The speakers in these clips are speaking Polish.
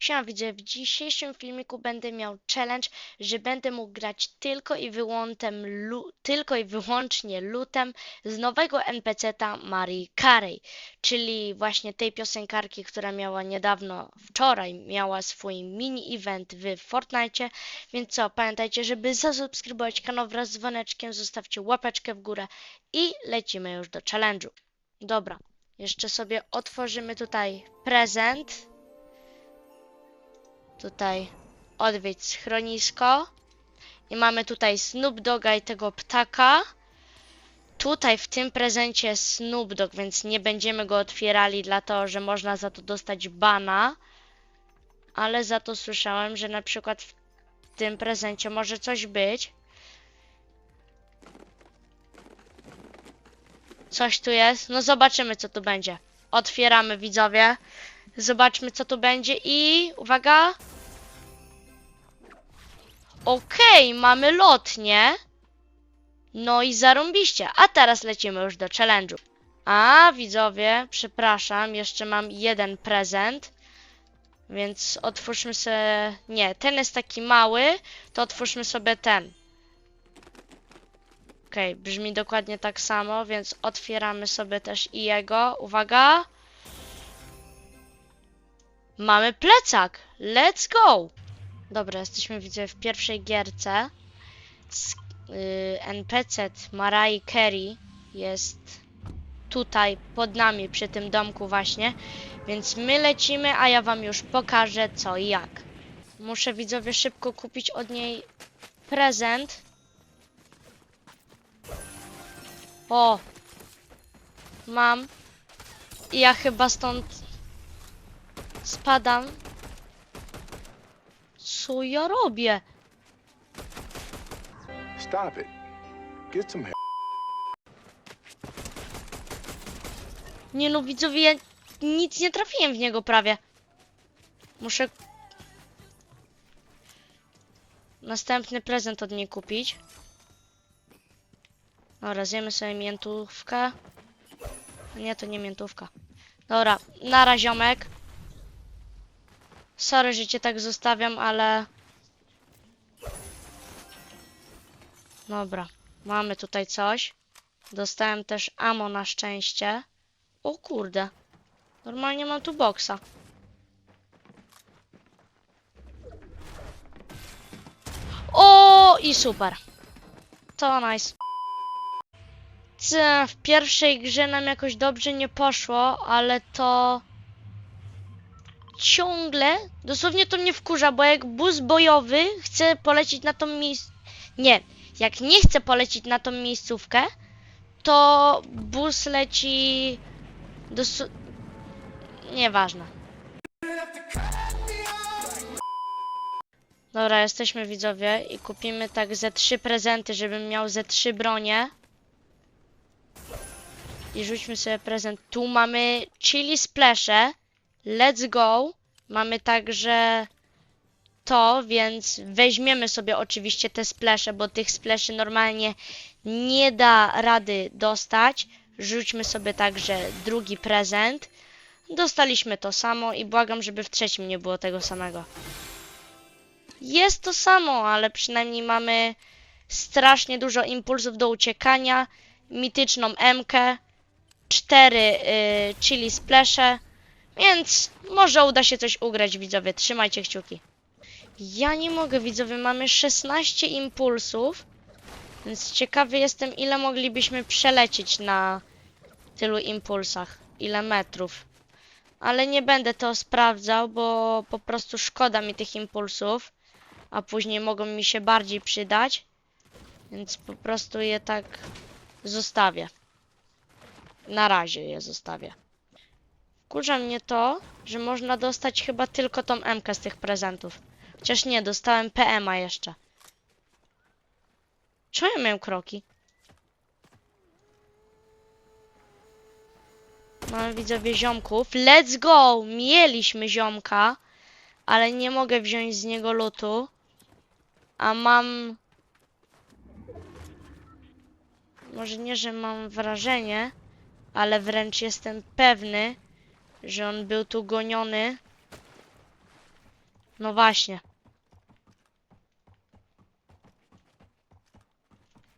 Siema widzę, w dzisiejszym filmiku będę miał challenge, że będę mógł grać tylko i lu- tylko i wyłącznie lutem z nowego NPC-ta Marii Carey, czyli właśnie tej piosenkarki, która miała niedawno, wczoraj miała swój mini event w Fortnite, więc co, pamiętajcie, żeby zasubskrybować kanał wraz z dzwoneczkiem, zostawcie łapeczkę w górę i lecimy już do challenge'u. Dobra, jeszcze sobie otworzymy tutaj prezent. Tutaj odwiedź schronisko. I mamy tutaj Snoop Doga i tego ptaka. Tutaj w tym prezencie jest Snoop Dogg, więc nie będziemy go otwierali, dlatego że można za to dostać bana. Ale za to słyszałem, że na przykład w tym prezencie może coś być. Coś tu jest. No zobaczymy, co tu będzie. Otwieramy, widzowie. Zobaczmy, co tu będzie i uwaga. Okej, mamy lotnię. No i zarąbiście. A teraz lecimy już do challenge'u. A, widzowie, przepraszam, jeszcze mam jeden prezent. Więc otwórzmy sobie... Nie, ten jest taki mały, to otwórzmy sobie ten. Okej, brzmi dokładnie tak samo, więc otwieramy sobie też i jego. Uwaga. Mamy plecak. Let's go! Dobra, jesteśmy widzę w pierwszej gierce. Y, NPC Marai Carey jest tutaj pod nami przy tym domku właśnie. Więc my lecimy, a ja wam już pokażę co i jak. Muszę widzowie szybko kupić od niej prezent. O! Mam. I ja chyba stąd spadam. Co ja robię? Stop it. Get some help. Nie no, widzowie, ja nic nie trafiłem w niego prawie. Muszę następny prezent od niej kupić. Dobra, zjemy sobie miętówkę. Nie, to nie miętówka. Dobra, nara ziomek. Sorry, że cię tak zostawiam, ale... Dobra, mamy tutaj coś. Dostałem też amo na szczęście. O kurde. Normalnie mam tu boksa. O i super. To nice. C, w pierwszej grze nam jakoś dobrze nie poszło, ale to ciągle, dosłownie to mnie wkurza, bo jak bus bojowy chce polecieć na tą miejsc... Nie, jak nie chce polecieć na tą miejscówkę, to bus leci dos... Nieważne. Dobra, jesteśmy widzowie i kupimy tak ze trzy prezenty, żebym miał ze trzy bronie. I rzućmy sobie prezent. Tu mamy chili splesze. Let's go. Mamy także to, więc weźmiemy sobie oczywiście te splesze, bo tych spleszy normalnie nie da rady dostać. Rzućmy sobie także drugi prezent. Dostaliśmy to samo i błagam, żeby w trzecim nie było tego samego. Jest to samo, ale przynajmniej mamy strasznie dużo impulsów do uciekania, mityczną M-kę, cztery y, chili splesze, więc może uda się coś ugrać widzowie, trzymajcie kciuki. Ja nie mogę widzowie, mamy 16 impulsów, więc ciekawy jestem ile moglibyśmy przelecieć na tylu impulsach, ile metrów. Ale nie będę to sprawdzał, bo po prostu szkoda mi tych impulsów, a później mogą mi się bardziej przydać, więc po prostu je tak zostawię. Na razie je zostawię. Wkurza mnie to, że można dostać chyba tylko tą MK z tych prezentów. Chociaż nie, dostałem PMA jeszcze. Czemu ja miałem kroki? Mamy widzowie ziomków. Let's go! Mieliśmy ziomka, ale nie mogę wziąć z niego lutu. A mam... Może nie, że mam wrażenie, ale wręcz jestem pewny, że on był tu goniony No właśnie.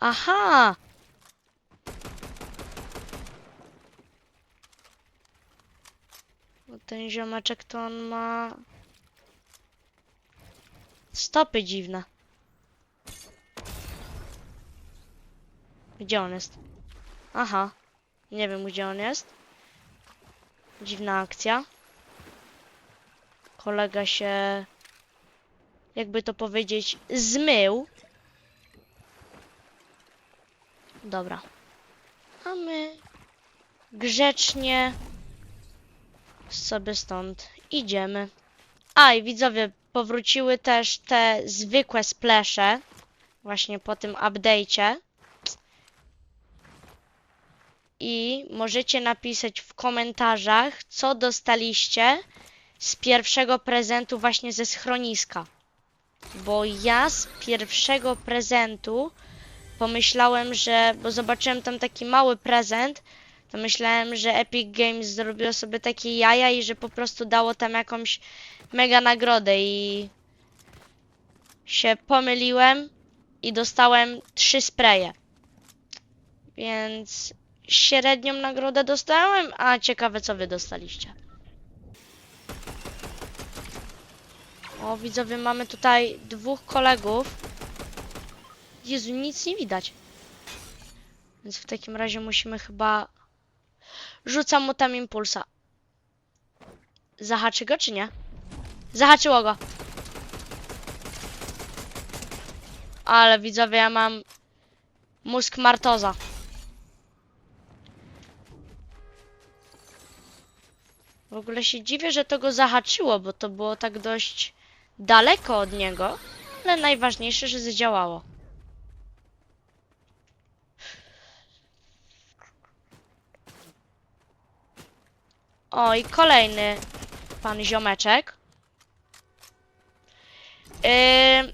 Aha! Bo ten ziomeczek to on ma... Stopy dziwne. Gdzie on jest? Aha. Nie wiem gdzie on jest. Dziwna akcja. Kolega się... Jakby to powiedzieć, zmył. Dobra. A my grzecznie sobie stąd idziemy. A i widzowie, powróciły też te zwykłe splesze. Właśnie po tym update'cie. I możecie napisać w komentarzach, co dostaliście z pierwszego prezentu właśnie ze schroniska. Bo ja z pierwszego prezentu pomyślałem, że, bo zobaczyłem tam taki mały prezent, to myślałem, że Epic Games zrobiło sobie takie jaja i że po prostu dało tam jakąś mega nagrodę i się pomyliłem i dostałem trzy spreje. Więc średnią nagrodę dostałem, a ciekawe co wy dostaliście. O, widzowie, mamy tutaj dwóch kolegów. Jezu, nic nie widać. Więc w takim razie musimy chyba... Rzucam mu tam impulsa. Zahaczy go, czy nie? Zahaczyło go. Ale widzowie, ja mam mózg Martoza. W ogóle się dziwię, że to go zahaczyło, bo to było tak dość daleko od niego. Ale najważniejsze, że zadziałało. O, i kolejny pan ziomeczek.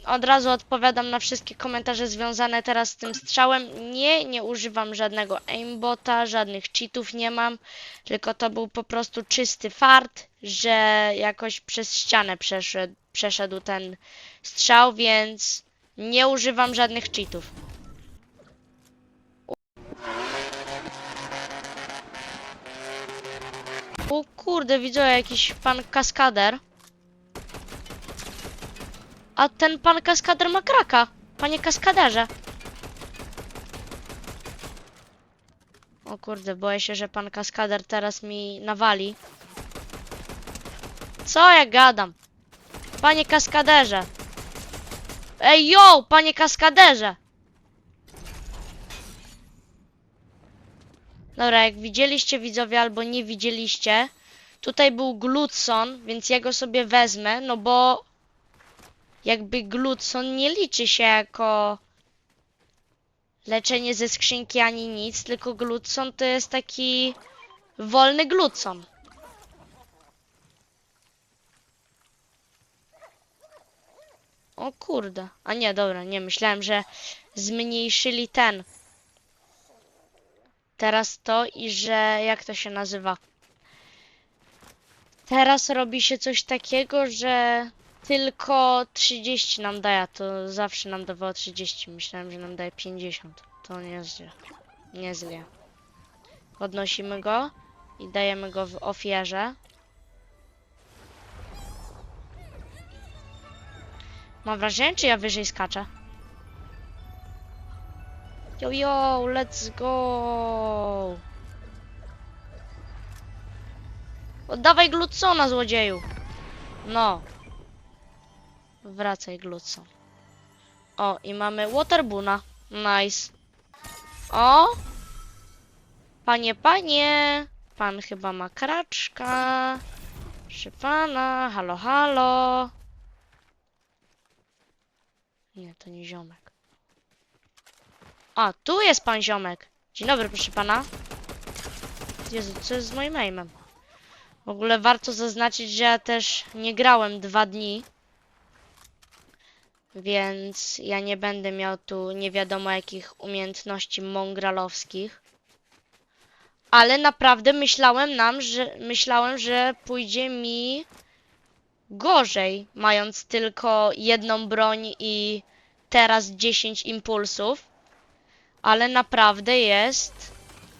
Od razu odpowiadam na wszystkie komentarze związane teraz z tym strzałem. Nie, nie używam żadnego aimbota, żadnych cheatów nie mam, tylko to był po prostu czysty fart, że jakoś przez ścianę przeszedł, przeszedł ten strzał, więc nie używam żadnych cheatów. O kurde, widzę jakiś pan kaskader. A ten pan kaskader ma kraka. Panie kaskaderze. O kurde, boję się, że pan kaskader teraz mi nawali. Co ja gadam? Panie kaskaderze. Ej, yo, panie kaskaderze. Dobra, jak widzieliście widzowie albo nie widzieliście, tutaj był glutson, więc ja go sobie wezmę, no bo jakby glutson nie liczy się jako leczenie ze skrzynki ani nic, tylko glutson to jest taki wolny glutson. O kurde. A nie, dobra, nie, myślałem, że zmniejszyli ten. Teraz to i że, jak to się nazywa? Teraz robi się coś takiego, że tylko 30 nam daje, to zawsze nam dawało 30. Myślałem, że nam daje 50. To nieźle. Niezle. Podnosimy go i dajemy go w ofierze. Mam wrażenie, czy ja wyżej skaczę? Yo, yo, let's go! Oddawaj Glutsona, złodzieju! No. Wracaj, Glutson. O, i mamy Waterbuna. Nice. O! Panie, panie! Pan chyba ma kraczka. Proszę pana, halo, halo. Nie, to nie ziomek. A, tu jest pan ziomek. Dzień dobry, proszę pana. Jezu, co jest z moim aimem? W ogóle warto zaznaczyć, że ja też nie grałem dwa dni. Więc ja nie będę miał tu nie wiadomo jakich umiejętności mongralowskich. Ale naprawdę myślałem nam, że myślałem, że pójdzie mi gorzej, mając tylko jedną broń i teraz 10 impulsów, ale naprawdę jest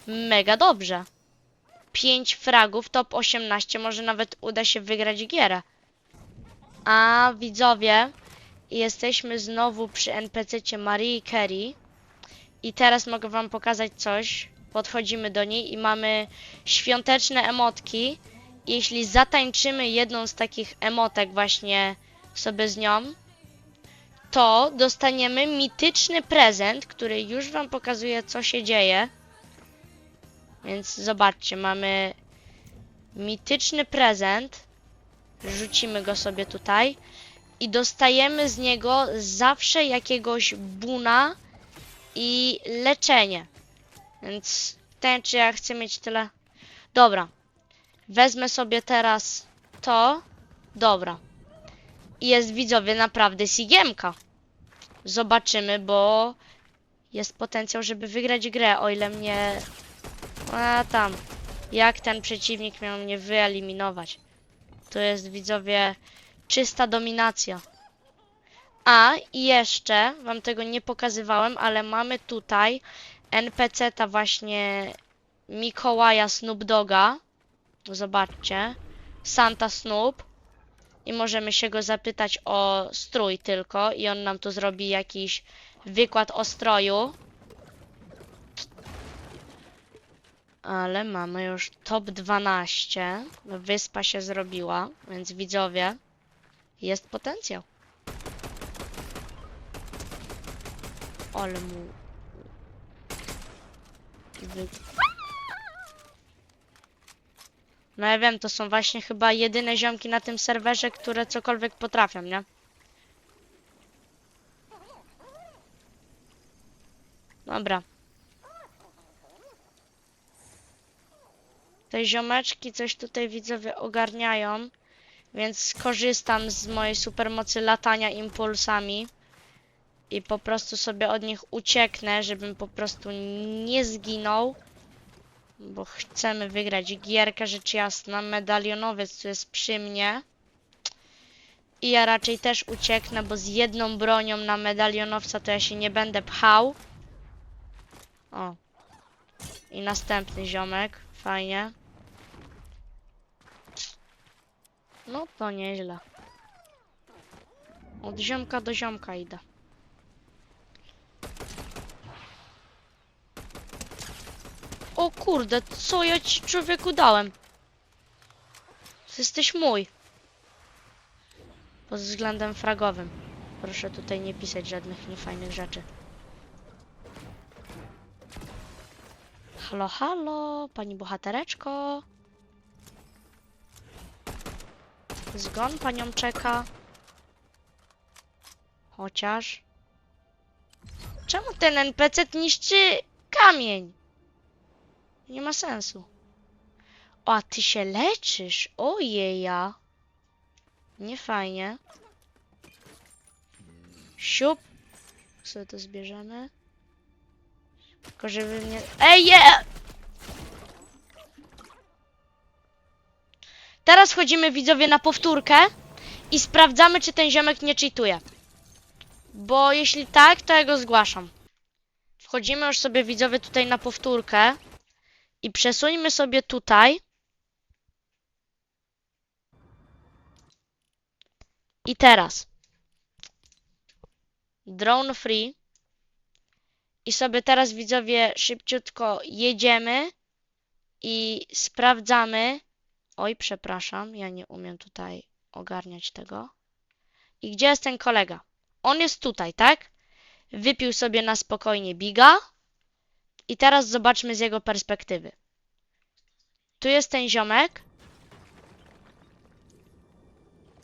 mega dobrze. 5 fragów, top 18, może nawet uda się wygrać gierę. A widzowie, jesteśmy znowu przy NPC-cie Marii Carey. I teraz mogę wam pokazać coś. Podchodzimy do niej i mamy świąteczne emotki. Jeśli zatańczymy jedną z takich emotek właśnie sobie z nią, to dostaniemy mityczny prezent, który już wam pokazuje co się dzieje. Więc zobaczcie, mamy mityczny prezent. Rzucimy go sobie tutaj i dostajemy z niego zawsze jakiegoś buna i leczenie. Więc ten czy ja chcę mieć tyle. Dobra. Wezmę sobie teraz to. Dobra. I jest widzowie naprawdę sigiemka. Zobaczymy, bo jest potencjał, żeby wygrać grę, o ile mnie... A tam. Jak ten przeciwnik miał mnie wyeliminować. To jest widzowie czysta dominacja. A i jeszcze wam tego nie pokazywałem, ale mamy tutaj NPC-ta właśnie Mikołaja Snoop Doga. Zobaczcie. Santa Snoop. I możemy się go zapytać o strój tylko i on nam tu zrobi jakiś wykład o stroju. Ale mamy już top 12. Wyspa się zrobiła, więc widzowie, jest potencjał. Ale mu... No ja wiem, to są właśnie chyba jedyne ziomki na tym serwerze, które cokolwiek potrafią, nie? Dobra. Te ziomeczki coś tutaj widzowie ogarniają, więc skorzystam z mojej supermocy latania impulsami i po prostu sobie od nich ucieknę, żebym po prostu nie zginął. Bo chcemy wygrać gierkę, rzecz jasna. Medalionowiec tu jest przy mnie. I ja raczej też ucieknę, bo z jedną bronią na medalionowca to ja się nie będę pchał. O. I następny ziomek. Fajnie. No to nieźle. Od ziomka do ziomka idę. O kurde, co ja ci człowieku dałem? Jesteś mój. Pod względem fragowym. Proszę tutaj nie pisać żadnych niefajnych rzeczy. Halo, halo, pani bohatereczko. Zgon panią czeka. Chociaż. Czemu ten NPC niszczy kamień? Nie ma sensu. O, a ty się leczysz? Ojeja. Nie fajnie. Siup. Sobie to zbierzemy. Tylko żeby mnie... Ej, je! Teraz chodzimy widzowie na powtórkę i sprawdzamy, czy ten ziomek nie cheatuje. Bo jeśli tak, to ja go zgłaszam. Wchodzimy już sobie widzowie tutaj na powtórkę. I przesuńmy sobie tutaj. I teraz. Drone free. I sobie teraz widzowie szybciutko jedziemy i sprawdzamy. Oj, przepraszam, ja nie umiem tutaj ogarniać tego. I gdzie jest ten kolega? On jest tutaj, tak? Wypił sobie na spokojnie biga. I teraz zobaczmy z jego perspektywy. Tu jest ten ziomek.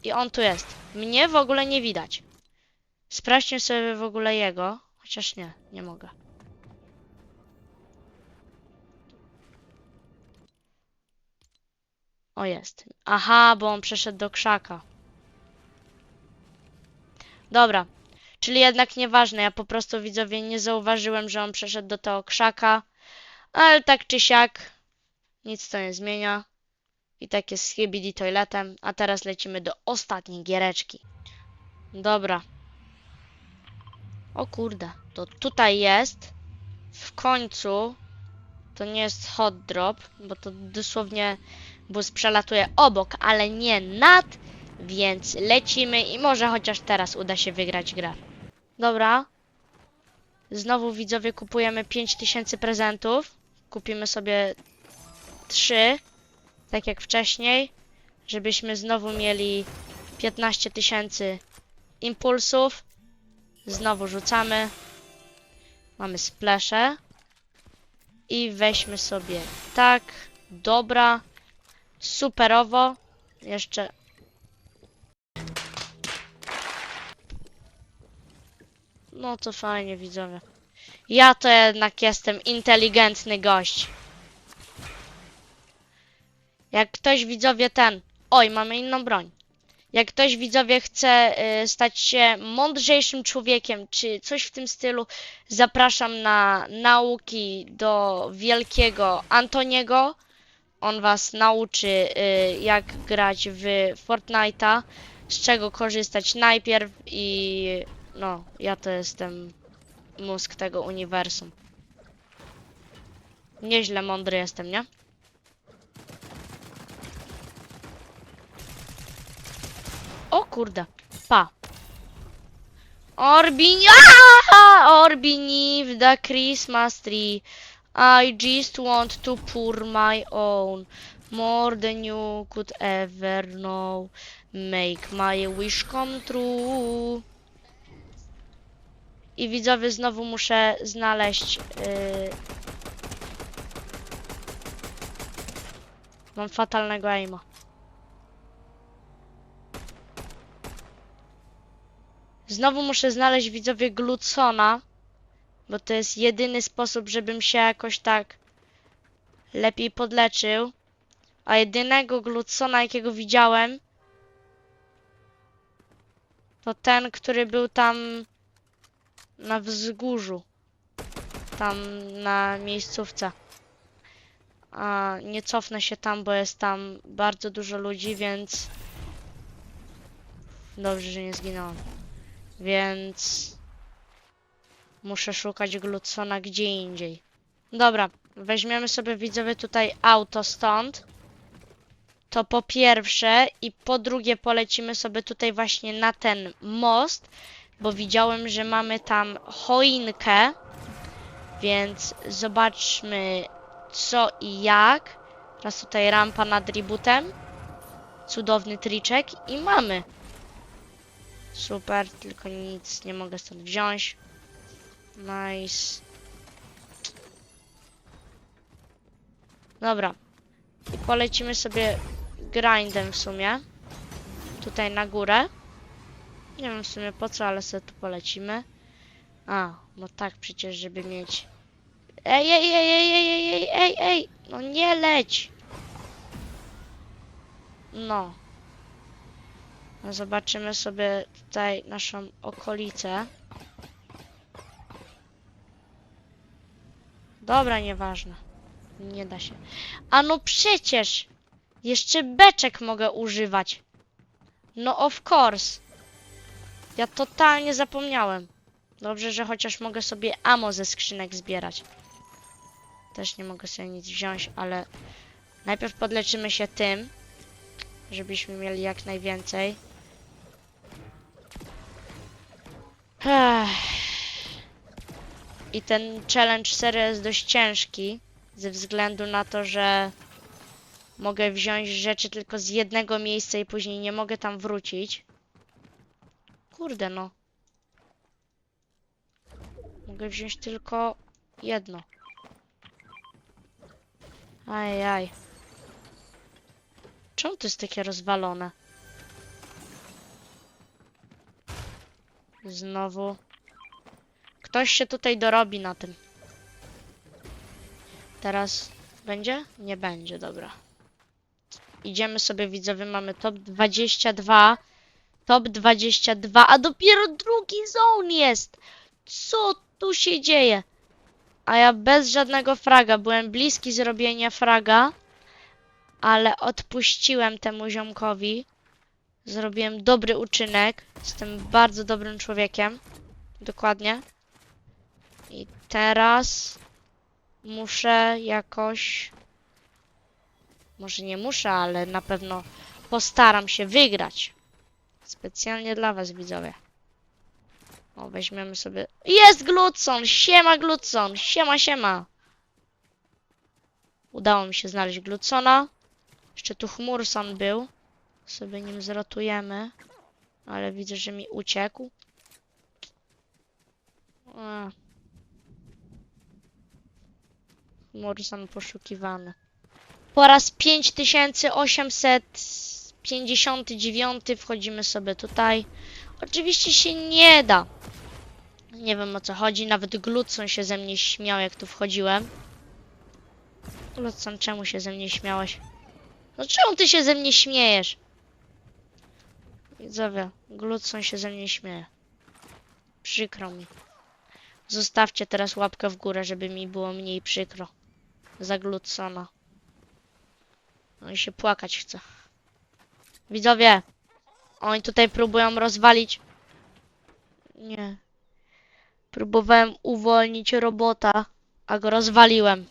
I on tu jest. Mnie w ogóle nie widać. Sprawdźmy sobie w ogóle jego. Chociaż nie, nie mogę. O jest. Aha, bo on przeszedł do krzaka. Dobra. Czyli jednak nieważne, ja po prostu widzowie nie zauważyłem, że on przeszedł do tego krzaka. Ale tak czy siak, nic to nie zmienia. I tak jest z Skibidi Toiletem. A teraz lecimy do ostatniej giereczki. Dobra. O kurde, to tutaj jest. W końcu. To nie jest hot drop, bo to dosłownie bus przelatuje obok, ale nie nad. Więc lecimy i może chociaż teraz uda się wygrać grę. Dobra. Znowu widzowie kupujemy 5000 prezentów. Kupimy sobie 3, tak jak wcześniej, żebyśmy znowu mieli 15 tysięcy impulsów. Znowu rzucamy. Mamy splesze. I weźmy sobie tak. Dobra. Superowo. Jeszcze No to fajnie, widzowie. Ja to jednak jestem inteligentny gość. Jak ktoś widzowie ten. Oj, mamy inną broń. Jak ktoś widzowie chce y, stać się mądrzejszym człowiekiem, czy coś w tym stylu, zapraszam na nauki do wielkiego Antoniego. On was nauczy, y, jak grać w Fortnite'a, z czego korzystać najpierw i no, ja to jestem mózg tego uniwersum. Nieźle mądry jestem, nie? O kurde, pa. Orbini! Orbini the Christmas tree. I just want to pour my own. More than you could ever know. Make my wish come true. I widzowie znowu muszę znaleźć. Yy... Mam fatalnego aima. Znowu muszę znaleźć widzowie Glucona, bo to jest jedyny sposób, żebym się jakoś tak lepiej podleczył. A jedynego Glucona, jakiego widziałem, to ten, który był tam na wzgórzu. Tam na miejscówce. A nie cofnę się tam, bo jest tam bardzo dużo ludzi, więc dobrze, że nie zginąłem. Więc muszę szukać Glucona gdzie indziej. Dobra, weźmiemy sobie widzowie tutaj auto stąd. To po pierwsze i po drugie polecimy sobie tutaj właśnie na ten most, bo widziałem, że mamy tam choinkę, więc zobaczmy co i jak. Teraz tutaj rampa nad rebootem. Cudowny triczek i mamy. Super, tylko nic nie mogę stąd wziąć. Nice. Dobra. i Polecimy sobie grindem w sumie. Tutaj na górę. Nie wiem w sumie po co, ale sobie tu polecimy. A, no tak przecież, żeby mieć... Ej, ej, ej, ej, ej, ej, ej, ej! No nie leć! No. Zobaczymy sobie tutaj naszą okolicę. Dobra, nieważne. Nie da się. A no przecież! Jeszcze beczek mogę używać. No of course. Ja totalnie zapomniałem. Dobrze, że chociaż mogę sobie amo ze skrzynek zbierać. Też nie mogę sobie nic wziąć, ale najpierw podleczymy się tym, żebyśmy mieli jak najwięcej. Ech. I ten challenge serio jest dość ciężki, ze względu na to, że mogę wziąć rzeczy tylko z jednego miejsca i później nie mogę tam wrócić. Kurde no. Mogę wziąć tylko jedno. Ajaj. Czemu to jest takie rozwalone? Znowu. Ktoś się tutaj dorobi na tym. Teraz będzie? Nie będzie, dobra. Idziemy sobie, widzowie, mamy top 22. Top 22, a dopiero drugi zone jest! Co tu się dzieje? A ja bez żadnego fraga. Byłem bliski zrobienia fraga, ale odpuściłem temu ziomkowi. Zrobiłem dobry uczynek. Jestem bardzo dobrym człowiekiem. Dokładnie. Teraz muszę jakoś. Może nie muszę, ale na pewno postaram się wygrać. Specjalnie dla Was, widzowie. O, weźmiemy sobie. Jest Glutson! Siema Glutson! Siema, siema! Udało mi się znaleźć Glutsona. Jeszcze tu Chmurson był. Sobie nim zrotujemy. Ale widzę, że mi uciekł. A. Chmurson poszukiwany. Po raz 5859 wchodzimy sobie tutaj. Oczywiście się nie da. Nie wiem o co chodzi. Nawet Glutson się ze mnie śmiał, jak tu wchodziłem. Glutson, czemu się ze mnie śmiałeś? No czemu ty się ze mnie śmiejesz? Widzowie, Glutson się ze mnie śmieje. Przykro mi. Zostawcie teraz łapkę w górę, żeby mi było mniej przykro. Za Glutsona. On No się płakać chce. Widzowie, oni tutaj próbują rozwalić. Nie. Próbowałem uwolnić robota, a go rozwaliłem.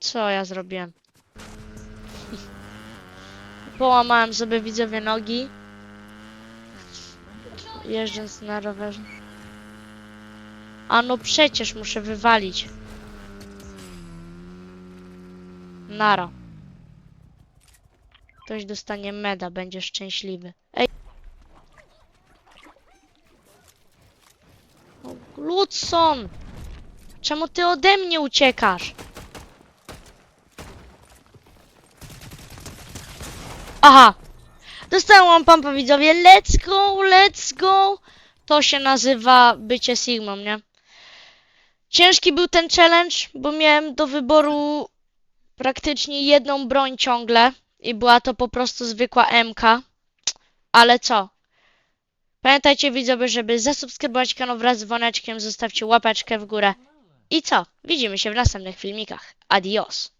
Co ja zrobiłem? Połamałem sobie widzowie nogi. Jeżdżąc na rowerze. A no przecież muszę wywalić. Nara. Ktoś dostanie meda, będzie szczęśliwy. Ej! Ludson! Czemu ty ode mnie uciekasz? Aha! Dostałem pampa widzowie. Let's go, let's go! To się nazywa bycie Sigmą, nie? Ciężki był ten challenge, bo miałem do wyboru praktycznie jedną broń ciągle i była to po prostu zwykła MK. Ale co? Pamiętajcie widzowie, żeby zasubskrybować kanał wraz z dzwoneczkiem, zostawcie łapeczkę w górę. I co? Widzimy się w następnych filmikach. Adios.